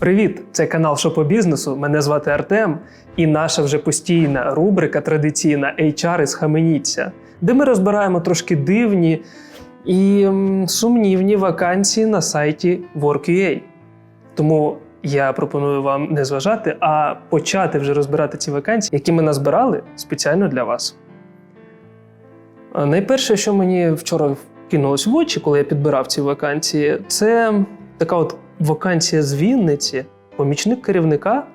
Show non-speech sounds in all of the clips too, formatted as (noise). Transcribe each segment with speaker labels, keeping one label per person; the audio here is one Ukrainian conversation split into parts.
Speaker 1: Привіт! Це канал «Що по бізнесу. Мене звати Артем, і наша вже постійна рубрика традиційна HR із Хаменіться, де ми розбираємо трошки дивні і сумнівні вакансії на сайті Work.ua. Тому я пропоную вам не зважати, а почати вже розбирати ці вакансії, які ми назбирали спеціально для вас. Найперше, що мені вчора кинулось в очі, коли я підбирав ці вакансії, це така от вакансія з Вінниці, помічник керівника,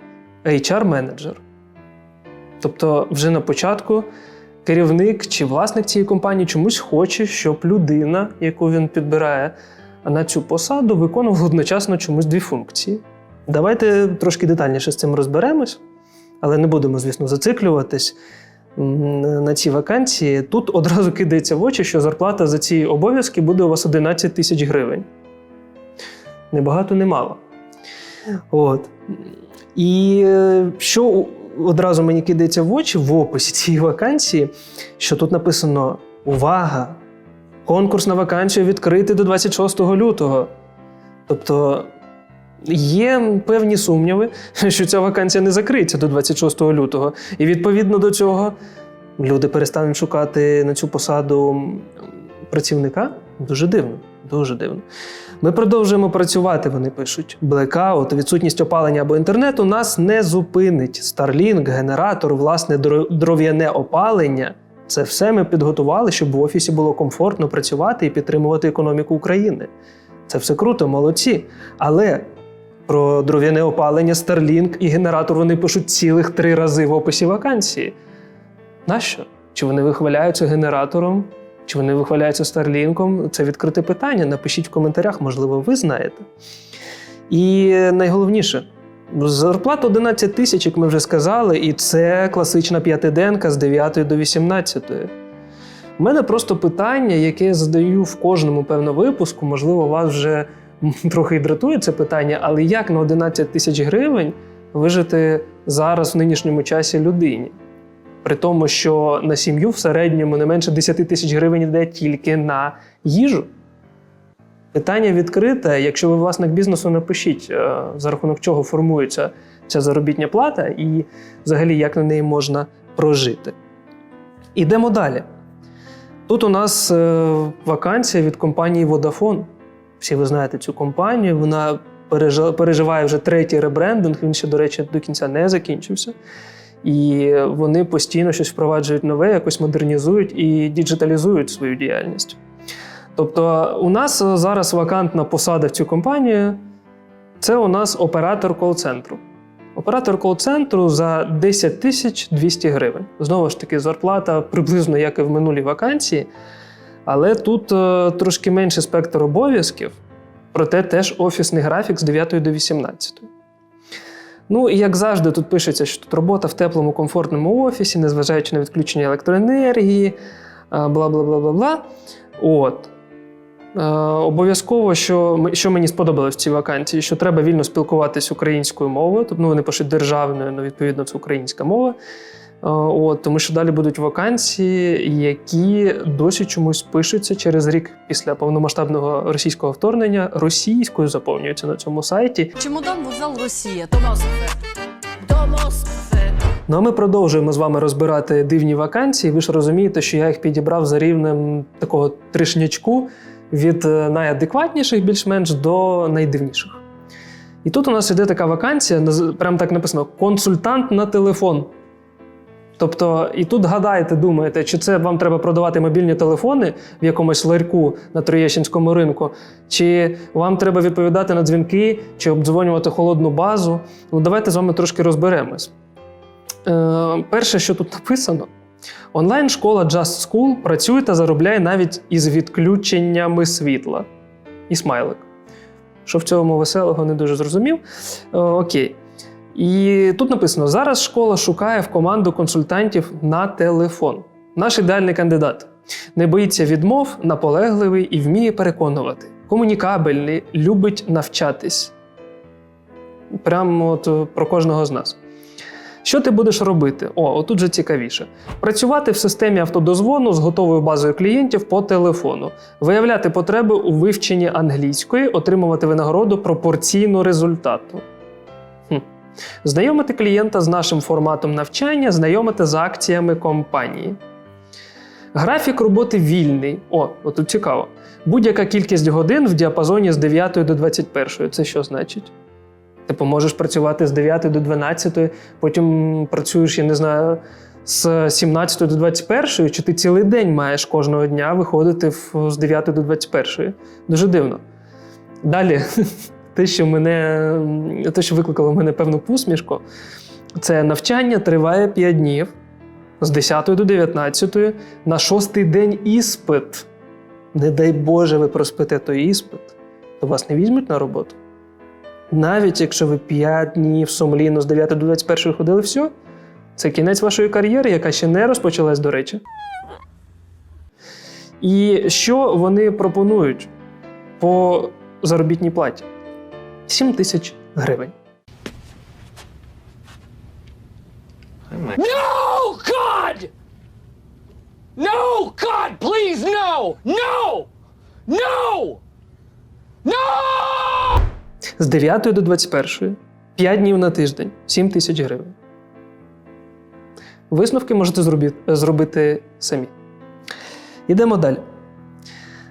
Speaker 1: HR-менеджер. Тобто, вже на початку керівник чи власник цієї компанії чомусь хоче, щоб людина, яку він підбирає на цю посаду, виконувала одночасно чомусь дві функції. Давайте трошки детальніше з цим розберемось, але не будемо, звісно, зациклюватись на ці вакансії. Тут одразу кидається в очі, що зарплата за ці обов'язки буде у вас 11 тисяч гривень. Не багато, не мало. От. І е, що одразу мені кидається в очі в описі цієї вакансії, що тут написано: Увага! Конкурс на вакансію відкритий до 26 лютого. Тобто є певні сумніви, (laughs) що ця вакансія не закриється до 26 лютого. І відповідно до цього люди перестануть шукати на цю посаду працівника. Дуже дивно. Дуже дивно. Ми продовжуємо працювати, вони пишуть. Блекаут, відсутність опалення або інтернету нас не зупинить. Starlink, генератор, власне, дров'яне опалення. Це все ми підготували, щоб в офісі було комфортно працювати і підтримувати економіку України. Це все круто, молодці. Але про дров'яне опалення, Starlink і генератор вони пишуть цілих три рази в описі вакансії. Нащо? Чи вони вихваляються генератором? Чи вони вихваляються Старлінком? Це відкрите питання. Напишіть в коментарях, можливо, ви знаєте. І найголовніше, зарплата 11 тисяч, як ми вже сказали, і це класична п'ятиденка з 9 до 18. У мене просто питання, яке я задаю в кожному певно випуску. Можливо, вас вже (laughs) трохи і дратує це питання, але як на 11 тисяч гривень вижити зараз в нинішньому часі людині? При тому, що на сім'ю в середньому не менше 10 тисяч гривень йде тільки на їжу. Питання відкрите. Якщо ви власник бізнесу, напишіть, е, за рахунок чого формується ця заробітня плата і взагалі як на неї можна прожити. Ідемо далі. Тут у нас е, вакансія від компанії Vodafone. Всі ви знаєте цю компанію. Вона переживає вже третій ребрендинг. Він ще, до речі, до кінця не закінчився. І вони постійно щось впроваджують нове, якось модернізують і діджиталізують свою діяльність. Тобто, у нас зараз вакантна посада в цю компанію це у нас оператор кол-центру. Оператор кол-центру за 10 тисяч 200 гривень. Знову ж таки, зарплата приблизно як і в минулій вакансії, але тут е, трошки менший спектр обов'язків, проте теж офісний графік з 9 до 18. Ну і як завжди, тут пишеться, що тут робота в теплому, комфортному офісі, незважаючи на відключення електроенергії, бла бла бла бла бла. От. Е, обов'язково, що, що мені сподобалось в цій вакансії, що треба вільно спілкуватись українською мовою, тобто ну, вони пишуть державною, ну, відповідно, це українська мова. Е, От, тому що далі будуть вакансії, які досі чомусь пишуться через рік після повномасштабного російського вторгнення, російською заповнюються на цьому сайті.
Speaker 2: Чемодан вокзал Росія до Москви.
Speaker 1: Ну а ми продовжуємо з вами розбирати дивні вакансії. Ви ж розумієте, що я їх підібрав за рівнем такого тришнячку від е, найадекватніших більш-менш до найдивніших. І тут у нас іде така вакансія, прям так написано: консультант на телефон. Тобто, і тут гадаєте, думаєте, чи це вам треба продавати мобільні телефони в якомусь ларьку на Троєщинському ринку, чи вам треба відповідати на дзвінки, чи обдзвонювати холодну базу. Ну, давайте з вами трошки розберемось. Е, перше, що тут написано: онлайн-школа Just School працює та заробляє навіть із відключеннями світла. І смайлик. Що в цьому веселого не дуже зрозумів. Е, окей. І тут написано: зараз школа шукає в команду консультантів на телефон. Наш ідеальний кандидат. Не боїться відмов, наполегливий і вміє переконувати. Комунікабельний, любить навчатись. Прямо от е, про кожного з нас. Що ти будеш робити? О, отут же цікавіше. Працювати в системі автодозвону з готовою базою клієнтів по телефону, виявляти потреби у вивченні англійської, отримувати винагороду пропорційно результату. Знайомити клієнта з нашим форматом навчання, знайомити з акціями компанії. Графік роботи вільний. О, отут цікаво. Будь-яка кількість годин в діапазоні з 9 до 21. Це що значить? Типу, можеш працювати з 9 до 12, потім працюєш, я не знаю, з 17 до 21, чи ти цілий день маєш кожного дня виходити з 9 до 21. Дуже дивно. Далі, (laughs) те, що мене, те, що викликало в мене певну посмішку, це навчання триває 5 днів з 10 до 19 на шостий день іспит. Не дай Боже, ви проспите той іспит, то вас не візьмуть на роботу. Навіть якщо ви 5 днів сумлінно з 9 до 21 ходили, все, це кінець вашої кар'єри, яка ще не розпочалась, до речі. І що вони пропонують по заробітній платі? 7 тисяч гривень.
Speaker 3: No, God! No, God, please, no! No! No! No!
Speaker 1: З 9 до 21, 5 днів на тиждень, 7 тисяч гривень. Висновки можете зробити, зробити самі. Йдемо далі.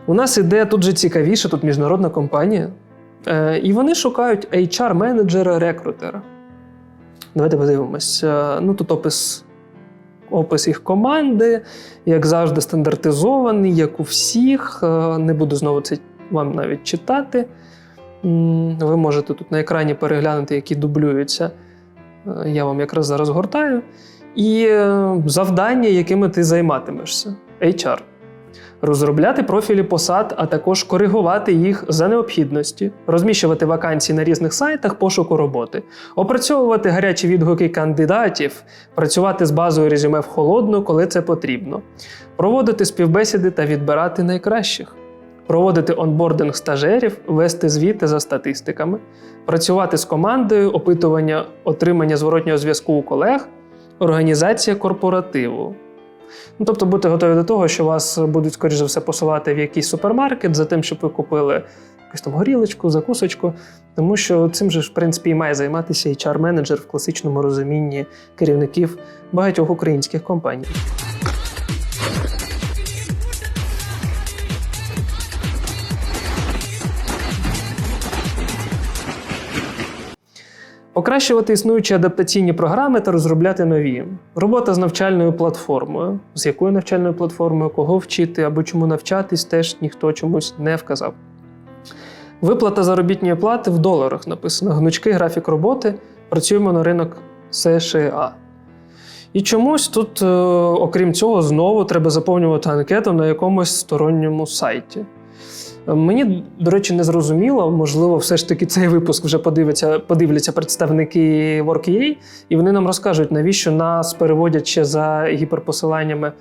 Speaker 1: У нас іде тут же цікавіше, тут міжнародна компанія. Е, і вони шукають HR-менеджера, рекрутера. Давайте подивимось. Е, ну, тут опис, опис їх команди, як завжди, стандартизований, як у всіх. Е, не буду знову це вам навіть читати. Ви можете тут на екрані переглянути, які дублюються. Я вам якраз зараз гортаю. І завдання, якими ти займатимешся. HR. Розробляти профілі посад, а також коригувати їх за необхідності, розміщувати вакансії на різних сайтах пошуку роботи, опрацьовувати гарячі відгуки кандидатів, працювати з базою резюме в холодну, коли це потрібно, проводити співбесіди та відбирати найкращих проводити онбординг стажерів, вести звіти за статистиками, працювати з командою, опитування отримання зворотнього зв'язку у колег, організація корпоративу. Ну, тобто бути готові до того, що вас будуть, скоріш за все, посилати в якийсь супермаркет за тим, щоб ви купили якусь там горілочку, закусочку, тому що цим же в принципі, і має займатися HR-менеджер в класичному розумінні керівників багатьох українських компаній. Покращувати існуючі адаптаційні програми та розробляти нові. Робота з навчальною платформою. З якою навчальною платформою, кого вчити або чому навчатись, теж ніхто чомусь не вказав. Виплата заробітної плати в доларах написано. Гнучкий графік роботи. Працюємо на ринок США. І чомусь тут, е, окрім цього, знову треба заповнювати анкету на якомусь сторонньому сайті. Мені, до речі, не зрозуміло. Можливо, все ж таки цей випуск вже подивиться, подивляться представники WorkUA, і вони нам розкажуть, навіщо нас переводять ще за гіперпосиланнями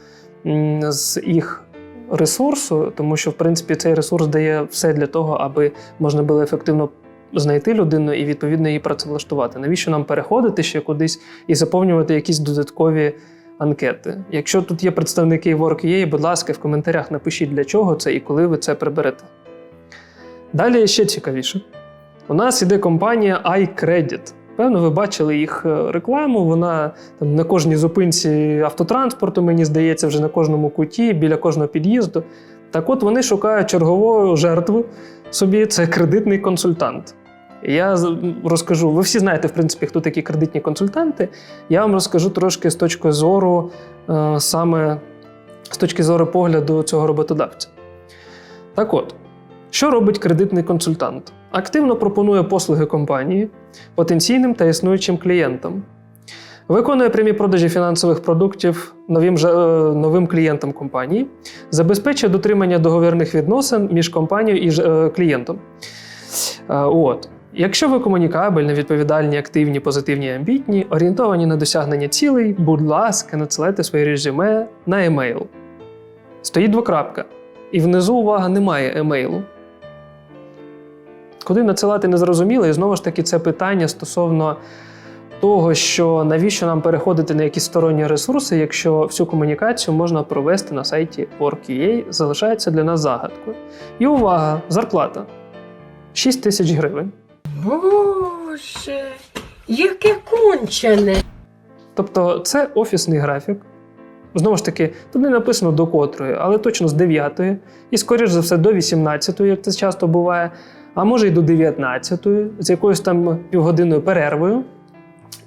Speaker 1: з їх ресурсу, тому що, в принципі, цей ресурс дає все для того, аби можна було ефективно знайти людину і відповідно її працевлаштувати. Навіщо нам переходити ще кудись і заповнювати якісь додаткові анкети. Якщо тут є представники WorkUA, будь ласка, в коментарях напишіть, для чого це і коли ви це приберете. Далі ще цікавіше. У нас іде компанія iCredit. Певно, ви бачили їх е, рекламу. Вона там на кожній зупинці автотранспорту, мені здається, вже на кожному куті, біля кожного під'їзду. Так от вони шукають чергову жертву собі це кредитний консультант. Я розкажу, ви всі знаєте, в принципі, хто такі кредитні консультанти. Я вам розкажу трошки з точки зору, е, саме з точки зору погляду цього роботодавця. Так от, що робить кредитний консультант? Активно пропонує послуги компанії потенційним та існуючим клієнтам. Виконує прямі продажі фінансових продуктів новим, е, новим клієнтам компанії, забезпечує дотримання договірних відносин між компанією і е, клієнтом. От. Якщо ви комунікабельні, відповідальні, активні, позитивні, амбітні, орієнтовані на досягнення цілей, будь ласка, надсилайте своє резюме на емейл. Стоїть двокрапка. І внизу увага немає емейлу. Куди надсилати не зрозуміло, і знову ж таки це питання стосовно того, що навіщо нам переходити на якісь сторонні ресурси, якщо всю комунікацію можна провести на сайті Work.ua, залишається для нас загадкою. І увага, зарплата 6 тисяч гривень.
Speaker 4: Боже, яке кончене.
Speaker 1: Тобто це офісний графік. Знову ж таки, тут не написано до котрої, але точно з 9 і, скоріш за все, до 18, як це часто буває, а може й до 19, з якоюсь там півгодинною перервою.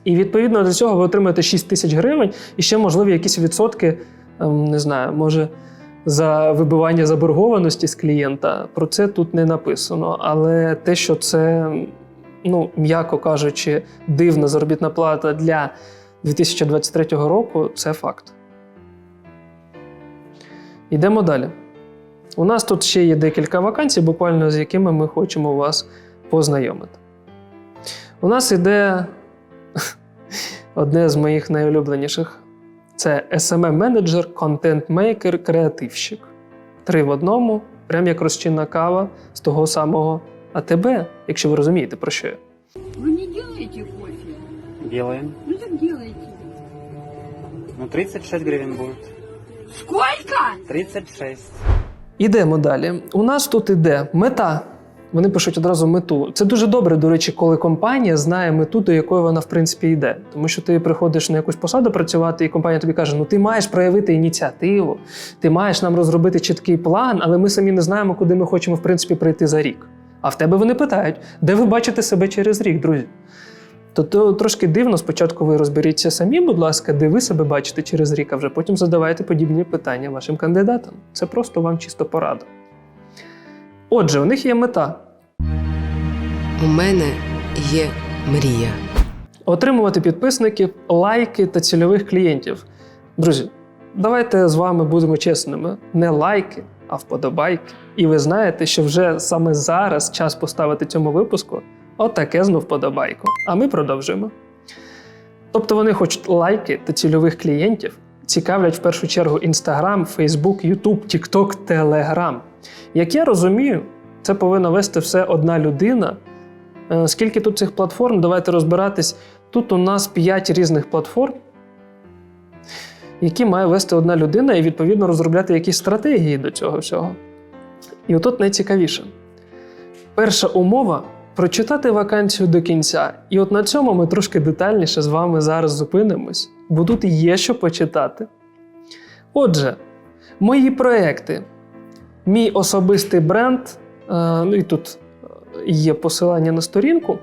Speaker 1: І відповідно до цього ви отримаєте 6 тисяч гривень і ще, можливо, якісь відсотки, ем, не знаю, може, за вибивання заборгованості з клієнта. Про це тут не написано. Але те, що це, ну, м'яко кажучи, дивна заробітна плата для 2023 року це факт. Йдемо далі. У нас тут ще є декілька вакансій, буквально з якими ми хочемо вас познайомити. У нас іде (laughs) одне з моїх найулюбленіших: це SMM-менеджер, контент-мейкер, креативщик. Три в одному, прям як розчинна кава з того самого АТБ, якщо ви розумієте, про що я.
Speaker 4: Вы не делаете кофе?
Speaker 5: Делаем.
Speaker 4: Ну так делайте.
Speaker 5: Ну, 36 гривен будет.
Speaker 4: Сколько?
Speaker 5: 36.
Speaker 1: Ідемо далі. У нас тут іде мета. Вони пишуть одразу мету. Це дуже добре, до речі, коли компанія знає мету, до якої вона в принципі йде. Тому що ти приходиш на якусь посаду працювати, і компанія тобі каже: ну ти маєш проявити ініціативу, ти маєш нам розробити чіткий план, але ми самі не знаємо, куди ми хочемо в принципі прийти за рік. А в тебе вони питають, де ви бачите себе через рік, друзі. То, то трошки дивно, спочатку ви розберіться самі, будь ласка, де ви себе бачите через рік, а вже потім задавайте подібні питання вашим кандидатам. Це просто вам чисто порада. Отже, у них є мета
Speaker 6: У мене є мрія.
Speaker 1: отримувати підписників, лайки та цільових клієнтів. Друзі, давайте з вами будемо чесними: не лайки, а вподобайки. І ви знаєте, що вже саме зараз час поставити цьому випуску отаке знов вподобайку. А ми продовжуємо. Тобто вони хочуть лайки та цільових клієнтів, цікавлять в першу чергу Instagram, Facebook, YouTube, TikTok, Telegram. Як я розумію, це повинна вести все одна людина. Е, Скільки тут цих платформ? Давайте розбиратись. Тут у нас 5 різних платформ, які має вести одна людина і відповідно розробляти якісь стратегії до цього всього. І отут найцікавіше. Перша умова прочитати вакансію до кінця. І от на цьому ми трошки детальніше з вами зараз зупинимось, бо тут є що почитати. Отже, мої проекти, мій особистий бренд, е, ну і тут е, є посилання на сторінку.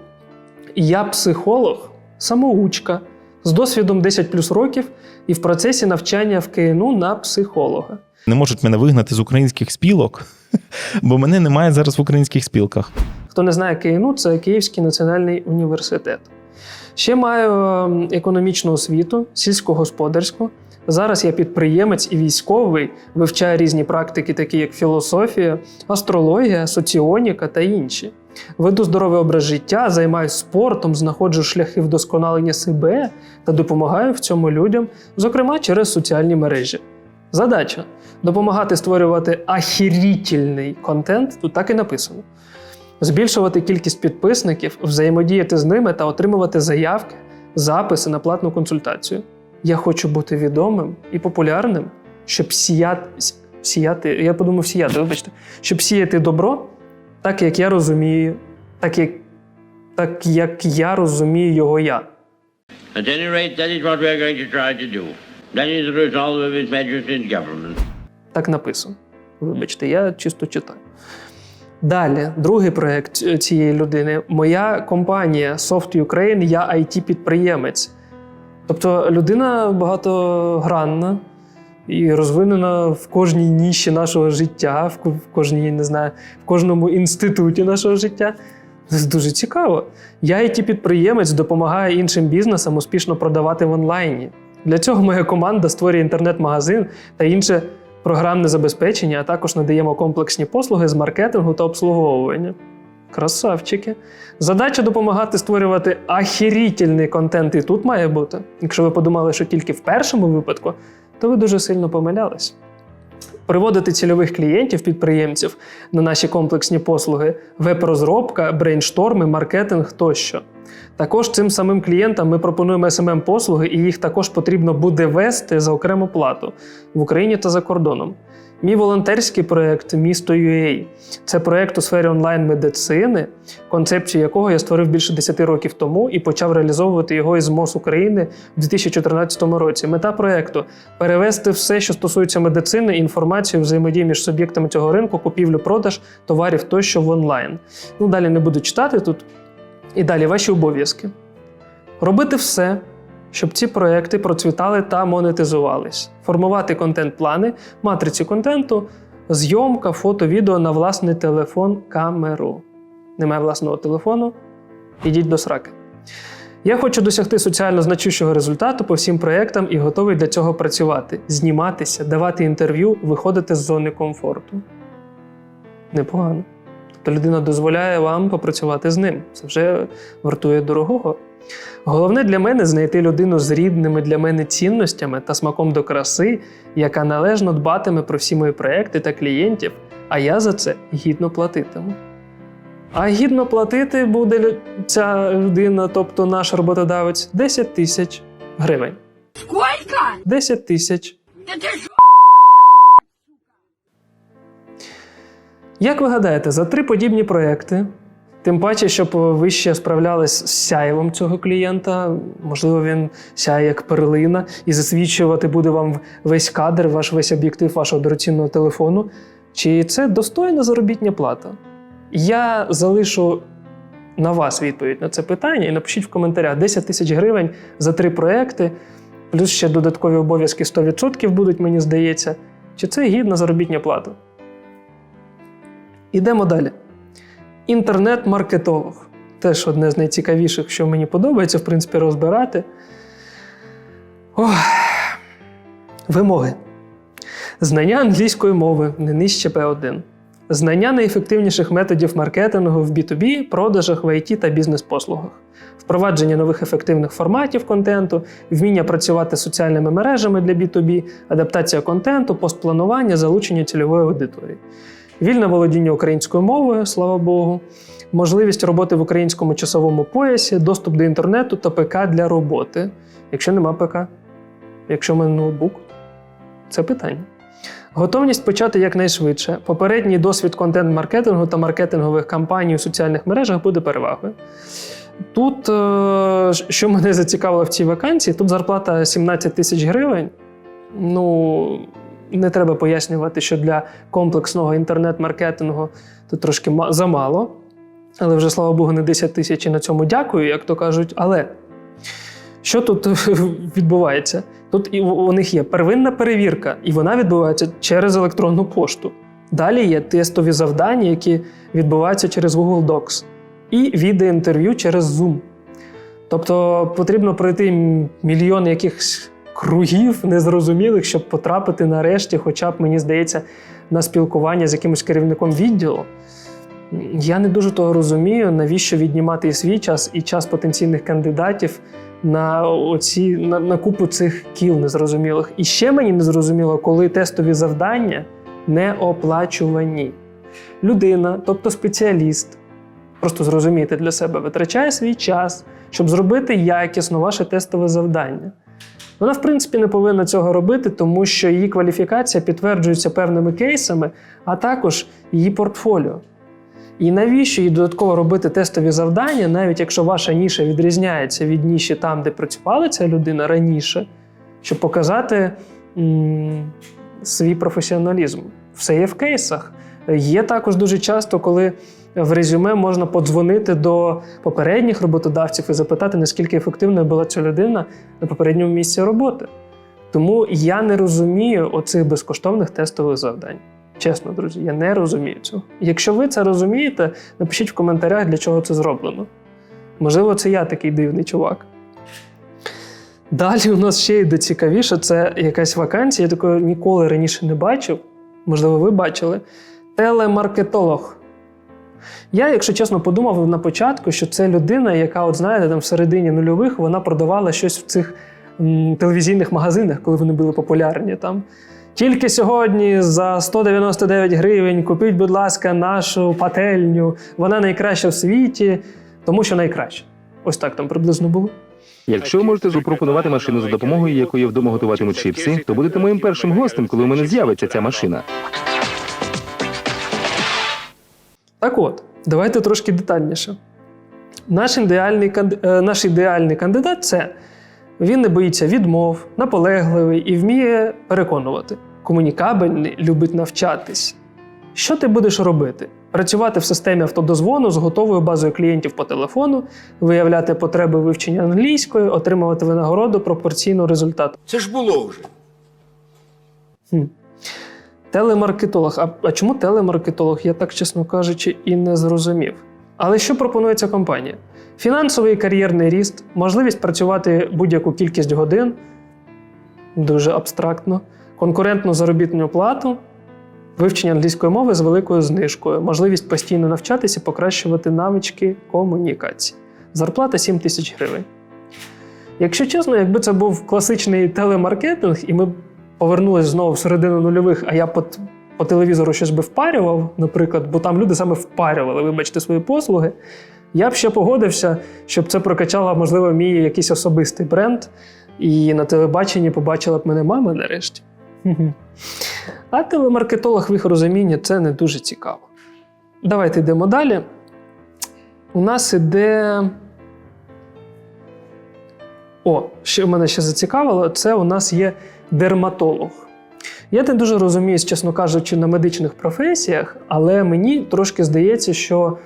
Speaker 1: Я психолог, самоучка з досвідом 10 плюс років і в процесі навчання в КНУ на психолога.
Speaker 7: не можуть мене вигнати з українських спілок, (laughs) бо мене немає зараз в українських спілках.
Speaker 1: Хто не знає КНУ, це Київський національний університет. Ще маю ем, економічну освіту, сільськогосподарську. Зараз я підприємець і військовий, вивчаю різні практики, такі як філософія, астрологія, соціоніка та інші. Веду здоровий образ життя, займаюся спортом, знаходжу шляхи вдосконалення себе та допомагаю в цьому людям, зокрема через соціальні мережі. Задача допомагати створювати ахірітельний контент, тут так і написано. Збільшувати кількість підписників, взаємодіяти з ними та отримувати заявки, записи на платну консультацію. Я хочу бути відомим і популярним, щоб сіяти, сіяти я подумав сіяти, вибачте, щоб сіяти добро, так як я розумію, так як, так як я розумію його я.
Speaker 8: At any rate, that is what we are going to try to do. That is the result of His Majesty's government.
Speaker 1: Так написано. Вибачте, я чисто читаю. Далі, другий проєкт цієї людини. Моя компанія Soft Ukraine, я IT-підприємець. Тобто людина багатогранна і розвинена в кожній ніші нашого життя, в кожній, не знаю, в кожному інституті нашого життя. Це дуже цікаво. Я IT-підприємець допомагаю іншим бізнесам успішно продавати в онлайні. Для цього моя команда створює інтернет-магазин та інше програмне забезпечення, а також надаємо комплексні послуги з маркетингу та обслуговування. Красавчики. Задача допомагати створювати ахірітельний контент і тут має бути. Якщо ви подумали, що тільки в першому випадку, то ви дуже сильно помилялись. приводити цільових клієнтів, підприємців на наші комплексні послуги, веб-розробка, брейншторми, маркетинг тощо. Також цим самим клієнтам ми пропонуємо smm послуги і їх також потрібно буде вести за окрему плату в Україні та за кордоном. Мій волонтерський проєкт Місто UA – це проєкт у сфері онлайн-медицини, концепцію якого я створив більше 10 років тому і почав реалізовувати його із МОЗ України в 2014 році. Мета проєкту перевести все, що стосується медицини, інформацію, взаємодії між суб'єктами цього ринку, купівлю, продаж товарів тощо в онлайн. Ну далі не буду читати тут. І далі ваші обов'язки. Робити все, щоб ці проекти процвітали та монетизувались, формувати контент-плани, матриці контенту, зйомка, фото, відео на власний телефон, камеру. Немає власного телефону, ідіть до сраки. Я хочу досягти соціально значущого результату по всім проєктам і готовий для цього працювати, зніматися, давати інтерв'ю, виходити з зони комфорту. Непогано. Тобто людина дозволяє вам попрацювати з ним. Це вже вартує дорогого. Головне для мене знайти людину з рідними для мене цінностями та смаком до краси, яка належно дбатиме про всі мої проекти та клієнтів, а я за це гідно платитиму. А гідно платити буде ця людина, тобто наш роботодавець, 10 тисяч гривень.
Speaker 4: Сколько?
Speaker 1: 10 тисяч. Як ви гадаєте, за три подібні проекти, тим паче, щоб ви ще справлялись з сяєвом цього клієнта, можливо, він сяє як перлина, і засвідчувати буде вам весь кадр, ваш весь об'єктив вашого дорогоцінного телефону. Чи це достойна заробітня плата? Я залишу на вас відповідь на це питання і напишіть в коментарях 10 тисяч гривень за три проекти, плюс ще додаткові обов'язки 100% будуть, мені здається. Чи це гідна заробітня плата? Ідемо далі. Інтернет-маркетолог. Теж одне з найцікавіших, що мені подобається, в принципі, розбирати. Ох. Вимоги. Знання англійської мови не нижче P1. Знання найефективніших методів маркетингу в B2B, продажах в IT та бізнес-послугах, впровадження нових ефективних форматів контенту, вміння працювати з соціальними мережами для B2B, адаптація контенту, постпланування, залучення цільової аудиторії. Вільне володіння українською мовою, слава Богу, можливість роботи в українському часовому поясі, доступ до інтернету та ПК для роботи. Якщо нема ПК, якщо в мене ноутбук, це питання. Готовність почати якнайшвидше. Попередній досвід контент-маркетингу та маркетингових кампаній у соціальних мережах буде перевагою. Тут, е, що мене зацікавило в цій вакансії, тут зарплата 17 тисяч гривень. Ну, не треба пояснювати, що для комплексного інтернет-маркетингу тут трошки замало. Але вже, слава Богу, не 10 тисяч і на цьому дякую, як то кажуть. Але що тут (laughs) відбувається? Тут у них є первинна перевірка, і вона відбувається через електронну пошту. Далі є тестові завдання, які відбуваються через Google Docs, і відеоінтерв'ю через Zoom. Тобто потрібно пройти мільйон якихось кругів незрозумілих, щоб потрапити нарешті, хоча б, мені здається, на спілкування з якимось керівником відділу. Я не дуже того розумію, навіщо віднімати і свій час, і час потенційних кандидатів на, оці, на, на купу цих кіл незрозумілих. І ще мені не зрозуміло, коли тестові завдання не оплачувані. Людина, тобто спеціаліст, просто зрозуміти для себе, витрачає свій час, щоб зробити якісно ваше тестове завдання. Вона, в принципі, не повинна цього робити, тому що її кваліфікація підтверджується певними кейсами, а також її портфоліо. І навіщо їй додатково робити тестові завдання, навіть якщо ваша ніша відрізняється від ніші там, де працювала ця людина раніше, щоб показати м- свій професіоналізм. Все є в кейсах. Є також дуже часто, коли в резюме можна подзвонити до попередніх роботодавців і запитати, наскільки ефективною була ця людина на попередньому місці роботи. Тому я не розумію оцих безкоштовних тестових завдань. Чесно, друзі, я не розумію цього. Якщо ви це розумієте, напишіть в коментарях, для чого це зроблено. Можливо, це я такий дивний чувак. Далі у нас ще йде цікавіше, це якась вакансія, я такої ніколи раніше не бачив. Можливо, ви бачили. Телемаркетолог. Я, якщо чесно, подумав на початку, що це людина, яка, от знаєте, там всередині нульових вона продавала щось в цих м, телевізійних магазинах, коли вони були популярні там. Тільки сьогодні за 199 гривень купіть, будь ласка, нашу пательню. Вона найкраща в світі, тому що найкраща. Ось так там приблизно було.
Speaker 9: Якщо ви можете запропонувати машину за допомогою якої вдома готуватимуть чіпси, то будете моїм першим гостем, коли у мене з'явиться ця машина.
Speaker 1: Так от, давайте трошки детальніше. Наш ідеальний, е, наш ідеальний кандидат це він не боїться відмов, наполегливий і вміє переконувати. Комунікабельний, любить навчатись. Що ти будеш робити? Працювати в системі автодозвону з готовою базою клієнтів по телефону, виявляти потреби вивчення англійської, отримувати винагороду пропорційно результату.
Speaker 3: Це ж було вже.
Speaker 1: Хм. Телемаркетолог. А, а чому телемаркетолог? Я так, чесно кажучи, і не зрозумів. Але що пропонує ця компанія? Фінансовий кар'єрний ріст, можливість працювати будь-яку кількість годин, дуже абстрактно, конкурентну заробітну плату, вивчення англійської мови з великою знижкою, можливість постійно навчатися і покращувати навички комунікації. Зарплата 7 тисяч гривень. Якщо чесно, якби це був класичний телемаркетинг, і ми повернулися знову в середину нульових, а я по, по телевізору щось би впарював, наприклад, бо там люди саме впарювали, вибачте, свої послуги. Я б ще погодився, щоб це прокачало, можливо, мій якийсь особистий бренд, і на телебаченні побачила б мене мама нарешті. А телемаркетолог в їх розумінні це не дуже цікаво. Давайте йдемо далі. У нас іде. О, що мене ще зацікавило, це у нас є дерматолог. Я не дуже розуміюсь, чесно кажучи, на медичних професіях, але мені трошки здається, що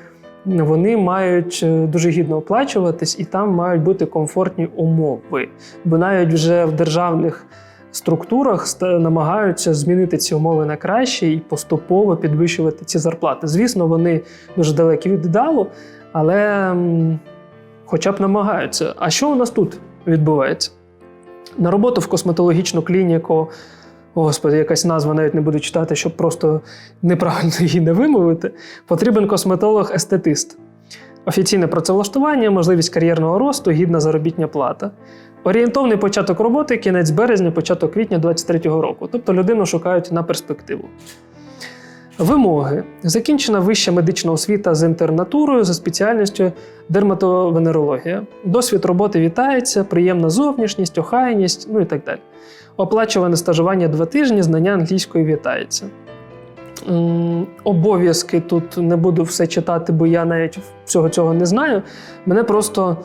Speaker 1: вони мають е, дуже гідно оплачуватись і там мають бути комфортні умови. Бо навіть вже в державних структурах намагаються змінити ці умови на краще і поступово підвищувати ці зарплати. Звісно, вони дуже далекі від ідеалу, але хоча б намагаються. А що у нас тут відбувається? На роботу в косметологічну клініку, господи, якась назва навіть не буду читати, щоб просто неправильно (laughs) її не вимовити. Потрібен косметолог-естетист. Офіційне працевлаштування, можливість кар'єрного росту, гідна заробітня плата. Орієнтовний початок роботи кінець березня, початок квітня 2023 року. Тобто людину шукають на перспективу. Вимоги. Закінчена вища медична освіта з інтернатурою за спеціальністю дерматовенерологія. Досвід роботи вітається, приємна зовнішність, охайність, ну і так далі. Оплачуване стажування два тижні, знання англійської вітається. Обов'язки тут не буду все читати, бо я навіть всього цього не знаю. Мене просто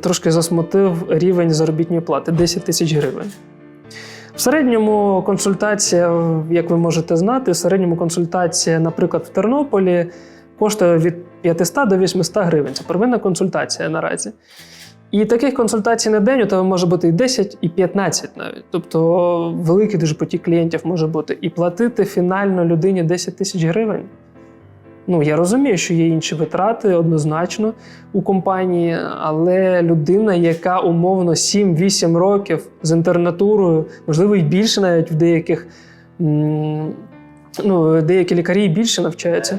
Speaker 1: трошки засмутив рівень заробітної плати 10 тисяч гривень. В середньому консультація, як ви можете знати, в середньому консультація, наприклад, в Тернополі коштує від 500 до 800 гривень. Це первинна консультація наразі. І таких консультацій на день у тебе може бути і 10, і 15 навіть. Тобто великий дуже потік клієнтів може бути. І платити фінально людині 10 тисяч гривень. Ну, я розумію, що є інші витрати однозначно у компанії, але людина, яка умовно 7-8 років з інтернатурою, можливо, і більше навіть в деяких, ну, деякі лікарі більше навчаються.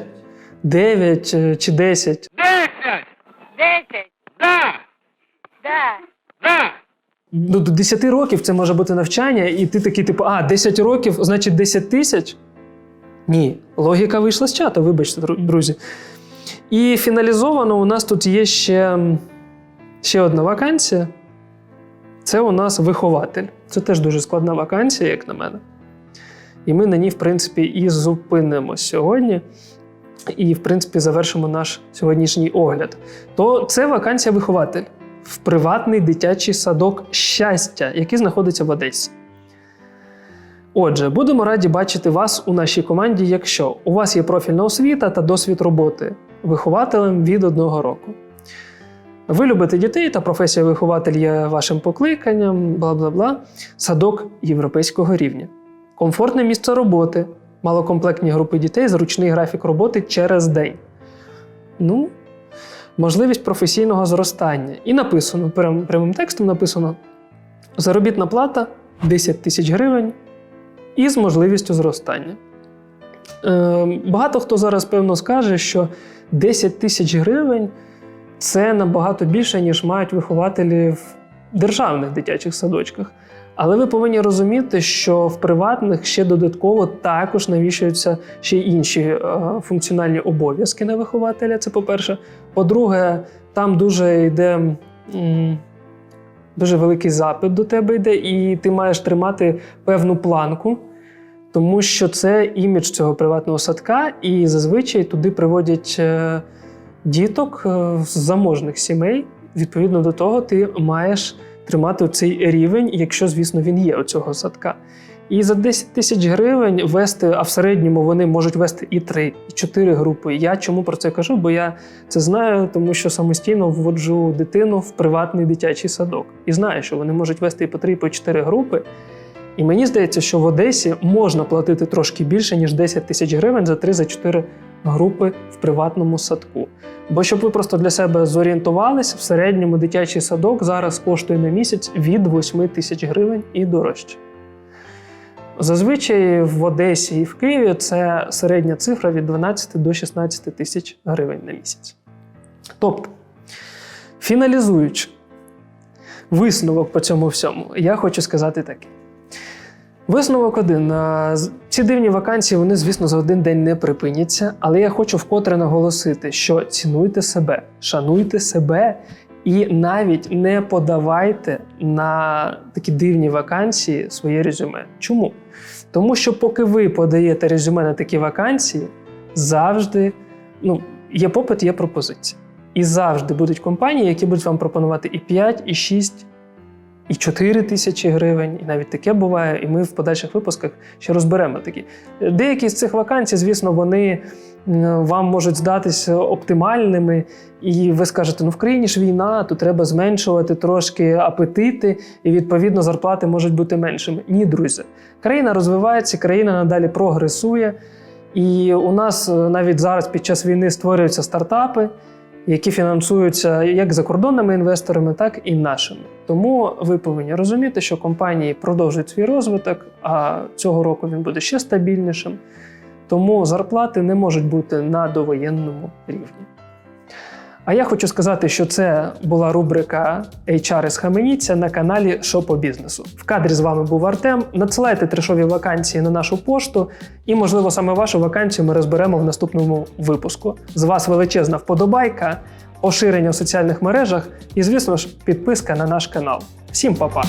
Speaker 1: 9 е, чи 10. Ну, до 10 років це може бути навчання, і ти такий, типу, а, 10 років, значить 10 тисяч? Ні, логіка вийшла з чату, вибачте, друзі. І фіналізовано у нас тут є ще, ще одна вакансія. Це у нас вихователь. Це теж дуже складна вакансія, як на мене. І ми на ній, в принципі, і зупинимось сьогодні. І, в принципі, завершимо наш сьогоднішній огляд. То це вакансія вихователь в приватний дитячий садок щастя, який знаходиться в Одесі. Отже, будемо раді бачити вас у нашій команді, якщо у вас є профільна освіта та досвід роботи вихователем від одного року. Ви любите дітей та професія вихователь є вашим покликанням, бла бла бла. Садок європейського рівня. Комфортне місце роботи, малокомплектні групи дітей, зручний графік роботи через день. Ну, можливість професійного зростання. І написано, прям, прямим текстом написано: заробітна плата 10 тисяч гривень і з можливістю зростання. Е, багато хто зараз, певно, скаже, що 10 тисяч гривень це набагато більше, ніж мають вихователі в державних дитячих садочках. Але ви повинні розуміти, що в приватних ще додатково також навішуються ще інші е, функціональні обов'язки на вихователя. Це по-перше. По-друге, там дуже йде дуже великий запит до тебе йде, і ти маєш тримати певну планку, тому що це імідж цього приватного садка, і зазвичай туди приводять е, діток е, з заможних сімей. Відповідно до того, ти маєш тримати цей рівень, якщо, звісно, він є у цього садка. І за 10 тисяч гривень вести, а в середньому вони можуть вести і 3, і 4 групи. Я чому про це кажу? Бо я це знаю, тому що самостійно вводжу дитину в приватний дитячий садок. І знаю, що вони можуть вести і по 3, і по 4 групи. І мені здається, що в Одесі можна платити трошки більше, ніж 10 тисяч гривень за 3-4 групи в приватному садку. Бо щоб ви просто для себе зорієнтувалися, в середньому дитячий садок зараз коштує на місяць від 8 тисяч гривень і дорожче. Зазвичай в Одесі і в Києві це середня цифра від 12 до 16 тисяч гривень на місяць. Тобто, фіналізуючи висновок по цьому всьому, я хочу сказати таке. Висновок один. Ці дивні вакансії, вони, звісно, за один день не припиняться, але я хочу вкотре наголосити, що цінуйте себе, шануйте себе і навіть не подавайте на такі дивні вакансії своє резюме. Чому? Тому що поки ви подаєте резюме на такі вакансії, завжди ну, є попит, є пропозиція. І завжди будуть компанії, які будуть вам пропонувати і 5, і 6, і 4 тисячі гривень, і навіть таке буває, і ми в подальших випусках ще розберемо такі. Деякі з цих вакансій, звісно, вони вам можуть здатися оптимальними, і ви скажете, ну в країні ж війна, то треба зменшувати трошки апетити, і відповідно зарплати можуть бути меншими. Ні, друзі. Країна розвивається, країна надалі прогресує. І у нас е, навіть зараз під час війни створюються стартапи, які фінансуються як закордонними інвесторами, так і нашими. Тому ви повинні розуміти, що компанії продовжують свій розвиток, а цього року він буде ще стабільнішим. Тому зарплати не можуть бути на довоєнному рівні. А я хочу сказати, що це була рубрика HR схаменіться на каналі Що по бізнесу. В кадрі з вами був Артем. Надсилайте трешові вакансії на нашу пошту, і, можливо, саме вашу вакансію ми розберемо в наступному випуску. З вас величезна вподобайка, поширення в соціальних мережах і, звісно ж, підписка на наш канал. Всім па-па!